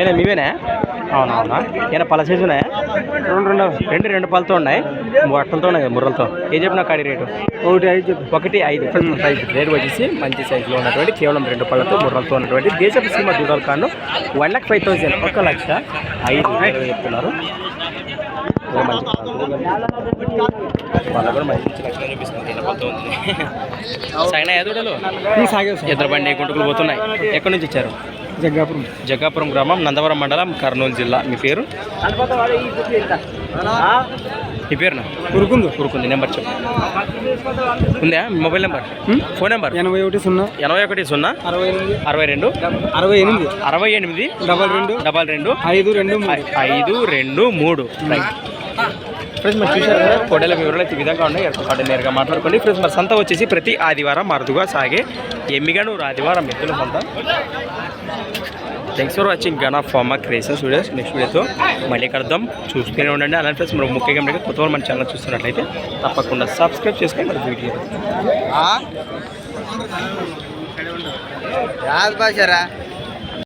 ఏనా మీవేనా? అవునా అవునా ఏనా పళ్ళ సైజు ఉన్నాయా రెండు రెండు. రెండు రెండు పళ్ళతో ఉన్నాయి. బట్టలతో ఉన్నాయి ముర్రలతో. ఏం చెప్పిన కాడి రేటు? ఒకటి ఐదు ఒకటి ఐదు. ఐదు. రేటు వచ్చేసి మంచి సైజులో ఉన్నటువంటి కేవలం రెండు పళ్ళతో ముర్రలతో ఉన్నటువంటి దేశపు సీమ దూడల కాను వన్ లాక్ ఫైవ్ థౌసండ్ ఒక లక్ష ఐదు చెప్తున్నారు. సాగినా ఎదుడలు ఇద్దరు బండి గుంటుకులు పోతున్నాయి. ఎక్కడి నుంచి వచ్చారు? జగ్గాపురం. జగ్గాపురం గ్రామం నందవరం మండలం కర్నూలు జిల్లా. మీ పేరు? మీ పేరునా? ఉరుకుందు ఊరుకుంది నెంబర్ చెప్పు. ఉందా? Mobile number? Phone number? ఎనభై ఒకటి సున్నా. ఎనభై ఒకటి సున్నా? అరవై ఎనిమిది. అరవై రెండు? అరవై ఎనిమిది. అరవై ఎనిమిది? డబల్ రెండు. డబల్ రెండు? ఐదు రెండు ఐదు రెండు మూడు. రైట్ ఫ్రెండ్స్ మరి చూశారు కదా కోడల వివరాలు అయితే ఈ విధంగా ఉన్నాయి. ఎక్కడ నేరుగా మాట్లాడుకోండి. ఫ్రెండ్స్ మరి సంత వచ్చేసి ప్రతి ఆదివారం అరుదుగా సాగే ఎమ్మిగనూరు ఆదివారం ఎద్దుల సంత. Thanks for watching gun of farmer creations videos next వీడియోతో మళ్ళీ కలుద్దాం. చూస్తూనే ఉండండి. అలాంటి ఫ్రెండ్స్ మరి ముఖ్యంగా మీరు కొత్త వాళ్ళు మన ఛానల్ చూస్తున్నట్లయితే తప్పకుండా సబ్స్క్రైబ్ చేసుకొని మరి వీడియో భాషరా